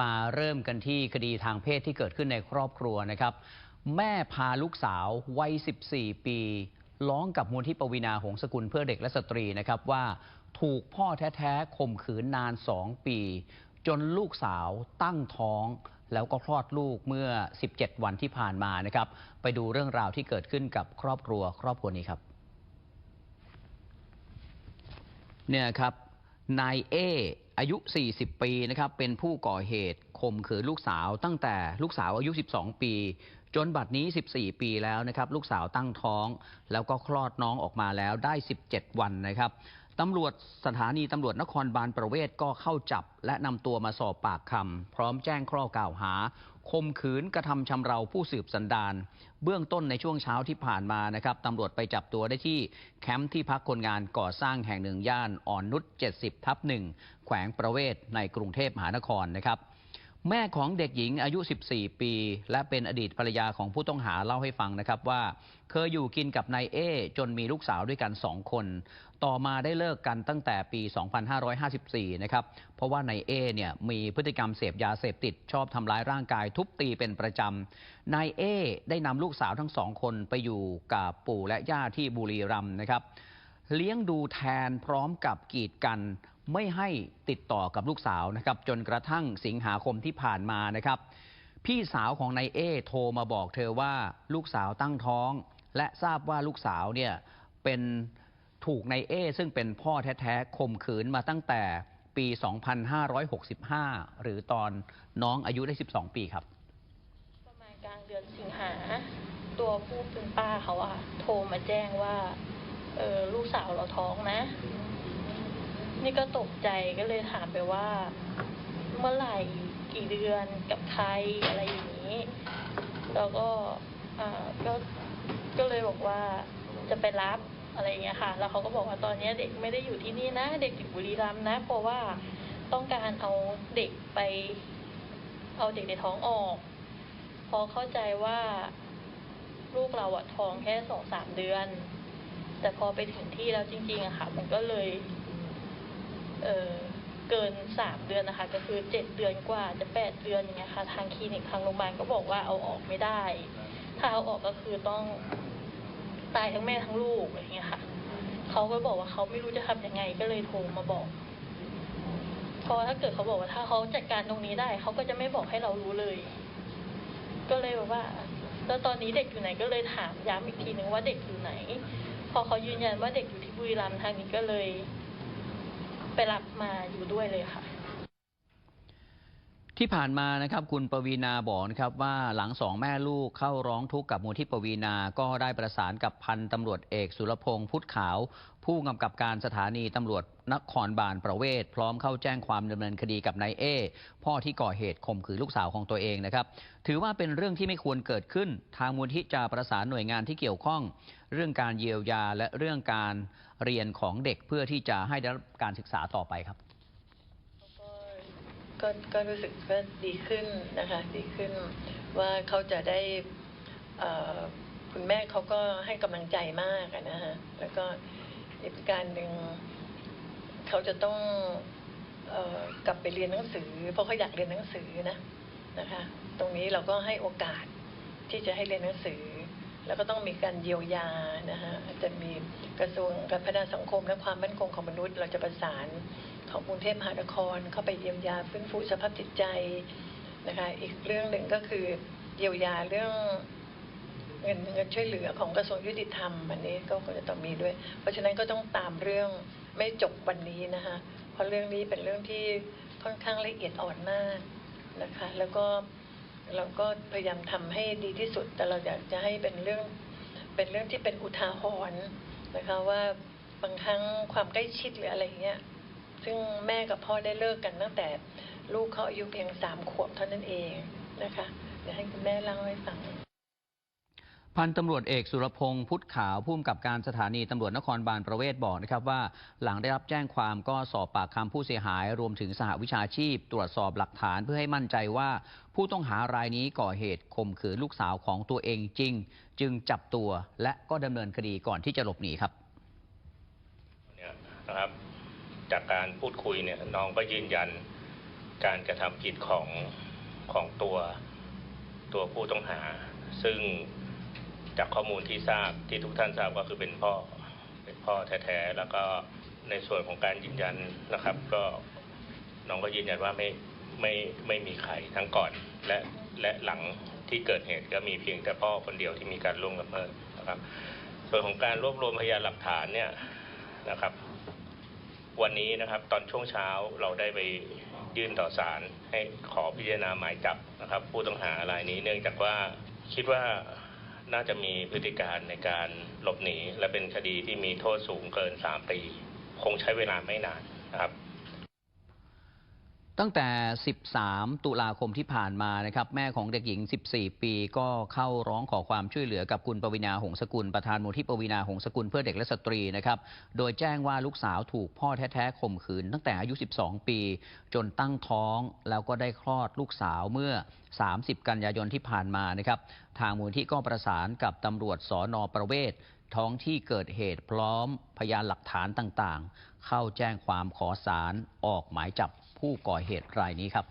มาเริ่มกันที่คดีทางเพศที่เกิดขึ้นในครอบครัวนะครับ แม่พาลูกสาววัย 14 ปีร้องกับมูลที่ปวีนาหงสกุลเพื่อเด็กและสตรีนะครับว่าถูกพ่อแท้ๆข่มขืนนาน 2 ปี จนลูกสาวตั้งท้อง แล้วก็คลอดลูกเมื่อ 17 วันที่ผ่านมานะครับ ไปดูเรื่องราวที่เกิดขึ้นกับครอบครัวครอบครัวนี้ครับ เนี่ยครับนายเอ อายุ 40 ปีนะครับเป็นผู้ก่อเหตุข่มขืนลูกสาว ตั้งแต่ลูกสาวอายุ 12 ปี จนบัดนี้ 14 ปีแล้วนะครับลูกสาวตั้งท้อง แล้วก็คลอดน้องออกมาแล้วได้ 17 วันนะครับตำรวจสถานีตำรวจนครบาลประเวศก็เข้าจับ และนำตัวมาสอบปากคำพร้อมแจ้งข้อกล่าวหา คมขืนกระทำชำเราผู้สืบสันดานเบื้องต้นในช่วงเช้าที่ผ่านมานะครับตำรวจไปจับตัวได้ที่แคมป์ที่พักคนงานก่อสร้างแห่งหนึ่งย่านอ่อนนุช 70 ทับหนึ่งแขวงประเวศในกรุงเทพมหานครนะครับ แม่ของเด็กหญิงอายุ 14 ปี และเป็นอดีตภรรยาของผู้ต้องหาเล่าให้ฟังนะครับว่า เคยอยู่กินกับนายเอ จนมีลูกสาวด้วยกันสองคน ต่อมาได้เลิกกันตั้งแต่ปี 2554 นะครับ เพราะว่านายเอเนี่ยมีพฤติกรรมเสพยาเสพติด ชอบทำร้ายร่างกายทุบตีเป็นประจำนายเอได้นำลูกสาวทั้งสองคนไปอยู่กับปู่และย่าที่บุรีรัมย์นะครับเลี้ยงดูแทนพร้อมกับกีดกัน ไม่ให้ติดต่อกับลูกสาวนะครับ จนกระทั่งสิงหาคมที่ผ่านมานะครับ พี่สาวของนายเอโทรมาบอกเธอว่าลูกสาวตั้งท้อง และทราบว่าลูกสาวเนี่ยเป็นถูกนายเอซึ่งเป็นพ่อแท้ๆข่มขืนมาตั้งแต่ปี 2565 หรือตอนน้องอายุได้ 12 ปีครับ ประมาณกลางเดือนสิงหา ตัวผู้เป็นป้าเขาอะโทรมาแจ้งว่า เออลูกสาวเราท้องนะ นี่ก็ตกใจก็เลยถามไปว่า เมื่อไหร่กี่เดือนกับใครอะไรอย่างนี้ แล้วก็อ่าก็ก็เลยบอกว่าจะไปรับอะไรอย่างเงี้ยค่ะ แล้วเขาก็บอกว่าตอนนี้เด็กไม่ได้อยู่ที่นี่นะ เด็กอยู่บุรีรัมย์นะ เพราะว่าต้องการเอาเด็กไป เอาเด็กในท้องออกพราะเข้าใจว่าลูกเราอะท้องแค่สองสามเดือน แต่พอไปถึงที่แล้วจริงๆอะค่ะ มันก็เลย เออเกินสามเดือนนะคะ ก็คือเจ็ดเดือนกว่าจะแปดเดือนอย่างเงี้ยค่ะ ทางคลินิกทางโรงพยาบาลก็บอกว่าเอาออกไม่ได้ ถ้าเอาออกก็คือต้องตายทั้งแม่ทั้งลูกอย่างเงี้ยค่ะเขาก็บอกว่าเขาไม่รู้จะทำยังไงก็เลยโทรมาบอกเพราะถ้าเกิดเขาบอกว่าถ้าเขาจัดการตรงนี้ได้เขาก็จะไม่บอกให้เรารู้เลย ก็เลยแบอกว่าแล้วตอนนี้เด็กอยู่ไหนก็เลยถามย้ำอีกทีหนึ่งว่าเด็กอยู่ไหน พอเขายืนยันว่าเด็กอยู่ที่บุรีรัมย์ทางนี้ก็เลย ไปรับมาอยู่ด้วยเลยค่ะ ที่ผ่านมานะครับคุณปวีนาบอกนะครับว่าหลังสองแม่ลูกเข้าร้องทุกข์กับมูลที่ปวีนาก็ได้ประสานกับพันตำรวจเอกสุรพงษ์พุทธขาว ผู้กำกับการสถานีตำรวจนครบาลประเวศพร้อมเข้าแจ้งความดำเนินคดีกับนายเอพ่อที่ก่อเหตุข่มขืนลูกสาวของตัวเองนะครับถือว่าเป็นเรื่องที่ไม่ควรเกิดขึ้น ทางมูลที่จะประสานหน่วยงานที่เกี่ยวข้อง เรื่องการเยียวยาและเรื่องการเรียนของเด็กเพื่อที่จะให้ได้รับการศึกษาต่อไปครับ ก็ก็รู้สึกว่าดีขึ้นนะคะดีขึ้นว่าเขาจะได้คุณแม่เขาก็ให้กำลังใจมากนะฮะแล้วก็อีกการหนึ่งเขาจะต้องอกลับไปเรียนหนังสือ เพราะเขาอยากเรียนหนังสือนะนะคะ ตรงนี้เราก็ให้โอกาสที่จะให้เรียนหนังสือ แล้วก็ต้องมีการเยียวยานะคะจะมีกระทรวงการพัฒนาสังคมและความมั่นคงของมนุษย์ เราจะประสานของกรุงเทพมหานคร เข้าไปเยียวยาฟื้นฟูสภาพจิตใจนะคะอีกเรื่องหนึ่งก็คือเยียวยาเรื่องเงินเงินช่วยเหลือของกระทรวงยุติธรรมอันนี้ก็คงจะต้องมีด้วย เพราะฉะนั้นก็ต้องตามเรื่องไม่จบวันนี้นะคะเพราะเรื่องนี้เป็นเรื่องที่ค่อนข้างละเอียดอ่อนมากนะคะ แล้วก็ เราก็พยายามทำให้ดีที่สุด แต่เราอยากจะให้เป็นเรื่องเป็นเรื่องที่เป็นอุทาหรณ์นะคะว่าบางครั้งความใกล้ชิดหรืออะไรเงี้ยซึ่งแม่กับพ่อได้เลิกกันตั้งแต่ลูกเขาอายุเพียงสามขวบเท่านั้นเองนะคะเดี๋ยวให้คุณแม่เล่าให้ฟัง พันตำรวจเอกสุรพงษ์พุทธขาวผู้กำกับการสถานีตำรวจนครบาลประเวศบอกนะครับว่า หลังได้รับแจ้งความก็สอบปากคำผู้เสียหาย รวมถึงสหวิชาชีพ ตรวจสอบหลักฐานเพื่อให้มั่นใจว่า ผู้ต้องหารายนี้ก่อเหตุข่มขืนลูกสาวของตัวเองจริง จึงจับตัวและก็ดำเนินคดีก่อนที่จะหลบหนีครับเนี่ยนะครับจากการพูดคุยเนี่ยน้องก็ยืนยันการกระทำผิดของของตัวตัวผู้ต้องหา ซึ่ง จากข้อมูลที่ทราบที่ทุกท่านทราบก็คือเป็นพ่อเป็นพ่อแท้ๆแล้วก็ในส่วนของการยืนยันนะครับ ก็น้องก็ยืนยันว่าไม่ไม่ไม่มีใครทั้งก่อนและและหลังที่เกิดเหตุก็มีเพียงแต่พ่อคนเดียวที่มีการล่วงละเมิดนะครับ ส่วนของการรวบรวมพยานหลักฐานเนี่ยนะครับ วันนี้นะครับตอนช่วงเช้าเราได้ไปยื่นต่อศาลให้ขอพิจารณาหมายจับนะครับ ผู้ต้องหารายนี้เนื่องจากว่าคิดว่า น่าจะมีพฤติการในการหลบหนีและเป็นคดีที่มีโทษสูงเกิน3ปีคงใช้เวลาไม่นานนะครับ ตั้งแต่ 13 ตุลาคมที่ผ่านมานะครับ แม่ของเด็กหญิง 14 ปี ก็เข้าร้องขอความช่วยเหลือกับคุณปวีนาหงสกุล ประธานมูลที่ปวีนาหงสกุลเพื่อเด็กและสตรีนะครับ โดยแจ้งว่าลูกสาวถูกพ่อแท้ๆข่มขืน ตั้งแต่อายุ 12 ปี จนตั้งท้อง แล้วก็ได้คลอดลูกสาวเมื่อ 30 กันยายนที่ผ่านมานะครับ ทางมูลที่ก็ประสานกับตำรวจสอนอประเวศท้องที่เกิดเหตุพร้อมพยานหลักฐานต่างๆ เข้าแจ้งความขอสารออกหมายจับ ผู้ก่อเหตุรายนี้ครับ